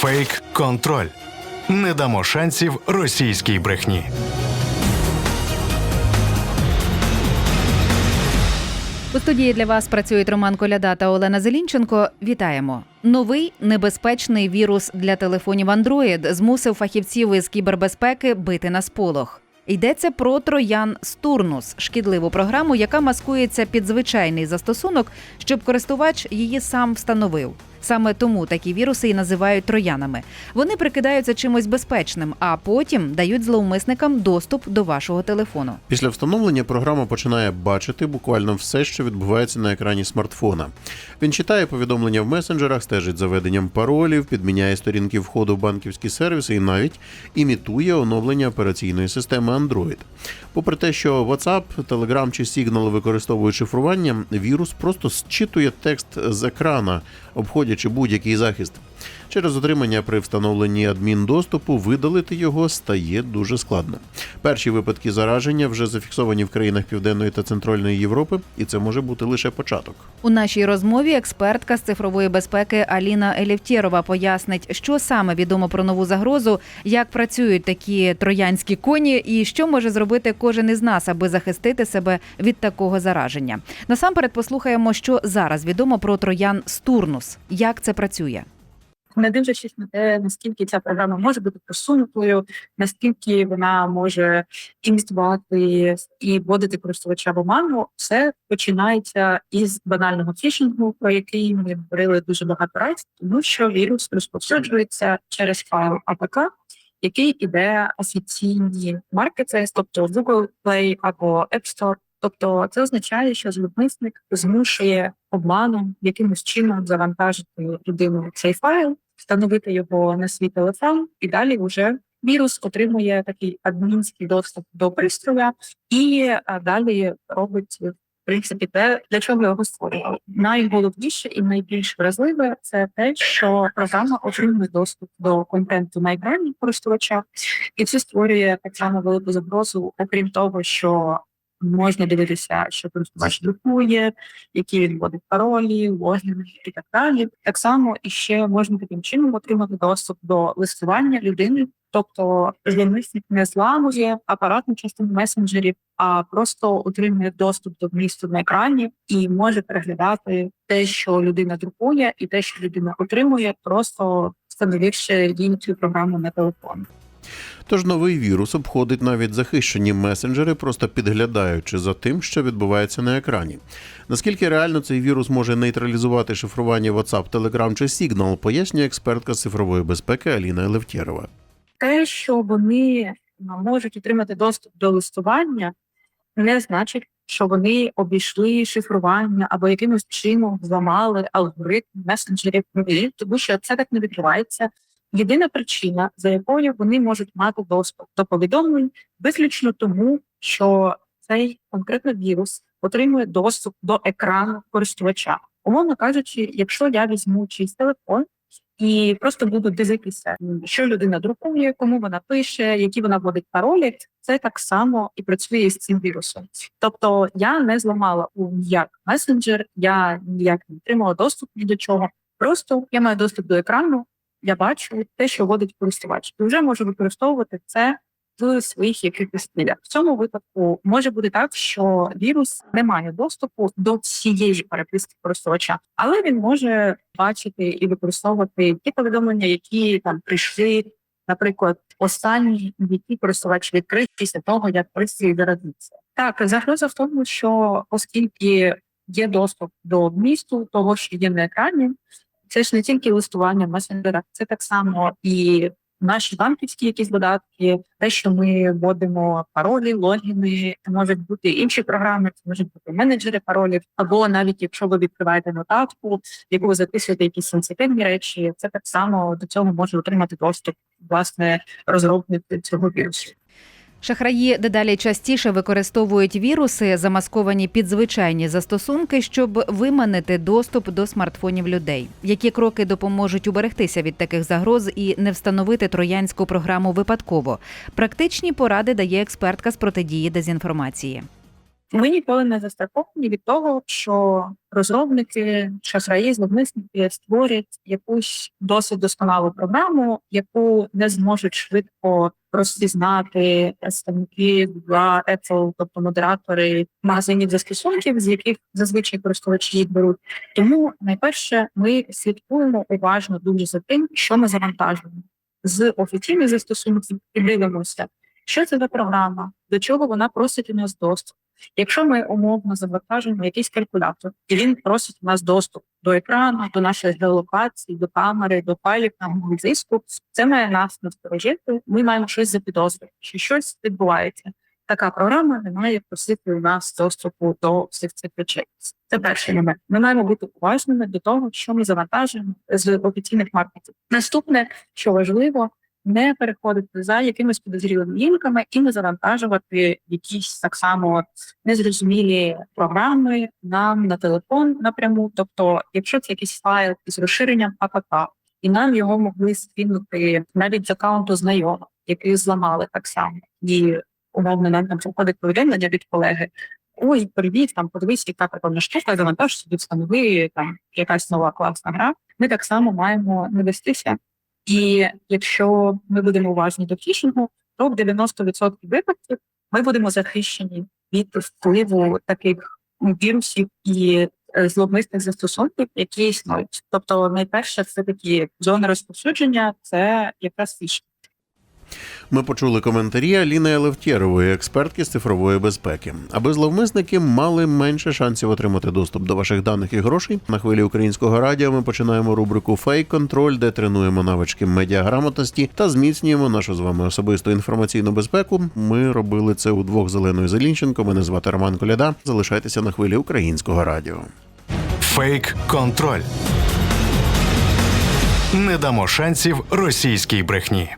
Фейк контроль. Не дамо шансів російській брехні. У студії для вас працюють Роман Коляда та Олена Зелінченко. Вітаємо! Новий небезпечний вірус для телефонів Android змусив фахівців із кібербезпеки бити на сполох. Йдеться про троян Стурнус, шкідливу програму, яка маскується під звичайний застосунок, щоб користувач її сам встановив. Саме тому такі віруси і називають троянами. Вони прикидаються чимось безпечним, а потім дають зловмисникам доступ до вашого телефону. Після встановлення програма починає бачити буквально все, що відбувається на екрані смартфона. Він читає повідомлення в месенджерах, стежить за веденням паролів, підміняє сторінки входу в банківські сервіси і навіть імітує оновлення операційної системи Android. Попри те, що WhatsApp, Telegram чи Signal використовують шифрування, вірус просто зчитує текст з екрана, обходячи будь-який захист. Через отримання при встановленні адміндоступу видалити його стає дуже складно. Перші випадки зараження вже зафіксовані в країнах Південної та Центральної Європи, і це може бути лише початок. У нашій розмові експертка з цифрової безпеки Аліна Елєвтєрова пояснить, що саме відомо про нову загрозу, як працюють такі троянські коні, і що може зробити кожен із нас, аби захистити себе від такого зараження. Насамперед послухаємо, що зараз відомо про троян Стурнус. Як це працює? Не дивлячись на те, наскільки ця програма може бути просунутою, наскільки вона може інвестувати і вводити користувача в оману, все починається із банального фішингу, про який ми говорили дуже багато разів, тому що вірус розповсюджується через файл АПК, який іде офіційні маркети, тобто Google Play або App Store. Тобто це означає, що зловмисник змушує обманом якимось чином завантажити людину цей файл, встановити його на свій телефон, і далі вже вірус отримує такий адмінський доступ до пристрою, і далі робить в принципі те, для чого його створювали. Найголовніше і найбільш вразливе це те, що програма отримує доступ до контенту на екрані користувача, і це створює так само велику загрозу, окрім того, що Можна дивитися, що користувач друкує, які він вводить паролі, логіни і так далі. Так само і ще можна таким чином отримати доступ до листування людини, тобто зловмисник не зламує апаратну частину месенджерів, а просто отримує доступ до вмісту на екрані і може переглядати те, що людина друкує, і те, що людина отримує, просто встановивши їй цю програму на телефон. Тож новий вірус обходить навіть захищені месенджери, просто підглядаючи за тим, що відбувається на екрані. Наскільки реально цей вірус може нейтралізувати шифрування WhatsApp, Telegram чи Signal, пояснює експертка цифрової безпеки Аліна Левтєрова. Те, що вони можуть отримати доступ до листування, не значить, що вони обійшли шифрування або якимось чином зламали алгоритм месенджерів, тому що це так не відбувається. Єдина причина, за якою вони можуть мати доступ до повідомлень, виключно тому, що цей конкретно вірус отримує доступ до екрану користувача. Умовно кажучи, якщо я візьму чийсь телефон і просто буду дивитися, що людина друкує, кому вона пише, які вона вводить паролі, це так само і працює з цим вірусом. Тобто я не зламала у ніяк месенджер, я ніяк не отримала доступ ні до чого. Просто я маю доступ до екрану я бачу те, що вводить користувач, і вже можу використовувати це в своїх якихось цілях. В цьому випадку може бути так, що вірус не має доступу до всієї переписки користувача, але він може бачити і використовувати ті повідомлення, які там прийшли. Наприклад, останні, які користувач відкрив після того, як пристрій заразився. Так, загроза в тому, що оскільки є доступ до вмісту того, що є на екрані, це ж не тільки листування в месенджерах, це так само і наші банківські якісь додатки, те, що ми вводимо паролі, логіни, це можуть бути інші програми, це можуть бути менеджери паролів, або навіть якщо ви відкриваєте нотатку, в яку ви записуєте якісь сенситивні речі, це так само до цього може отримати доступ власне розробник цього вірусу. Шахраї дедалі частіше використовують віруси, замасковані під звичайні застосунки, щоб виманити доступ до смартфонів людей. Які кроки допоможуть уберегтися від таких загроз і не встановити троянську програму випадково? Практичні поради дає експертка з протидії дезінформації. Ми ніколи не застраховані від того, що розробники, шахраї, зловмисники створять якусь досить досконалу програму, яку не зможуть швидко розпізнати представники Google, Apple, тобто модератори магазинів застосунків, з яких зазвичай користувачі їх беруть. Тому найперше ми слідкуємо уважно дуже за тим, що ми завантажуємо з офіційних застосунків і дивимося, що це за програма, до чого вона просить у нас доступ. Якщо ми умовно завантажуємо якийсь калькулятор, і він просить у нас доступ до екрану, до нашої геолокації, до камери, до файлів на диску, це має нас насторожити. Ми маємо щось запідозрити, що щось відбувається. Така програма не має просити у нас доступу до всіх цих речей. Це перший момент. Ми маємо бути уважними до того, що ми завантажуємо з офіційних маркетів. Наступне, що важливо, не переходити за якимись підозрілими лінками і не завантажувати якісь так само незрозумілі програми нам на телефон напряму. Тобто, якщо це якийсь файл із розширенням АПК, і нам його могли скинути навіть з аккаунту знайомих, який зламали так само, і умовно нам там приходить повідомлення від колеги. Ой, привіт, там подивись, яка прикольна штука, завантаж собі встанови там якась нова класна гра. Ми так само маємо не вестися. І якщо ми будемо уважні до фішингу, то в 90% випадків ми будемо захищені від впливу таких вірусів і е, зловмисних застосунків, які існують. Тобто, найперше, це такі зони розповсюдження, це якраз фішинг. Ми почули коментарі Аліни Елефтєрової, експертки з цифрової безпеки. Аби зловмисники мали менше шансів отримати доступ до ваших даних і грошей. На хвилі українського радіо ми починаємо рубрику Фейк контроль, де тренуємо навички медіаграмотності та зміцнюємо нашу з вами особисту інформаційну безпеку. Ми робили це удвох зеленою Зелінченко. Мене звати Роман Коляда. Залишайтеся на хвилі українського радіо. Фейк контроль. Не дамо шансів російській брехні.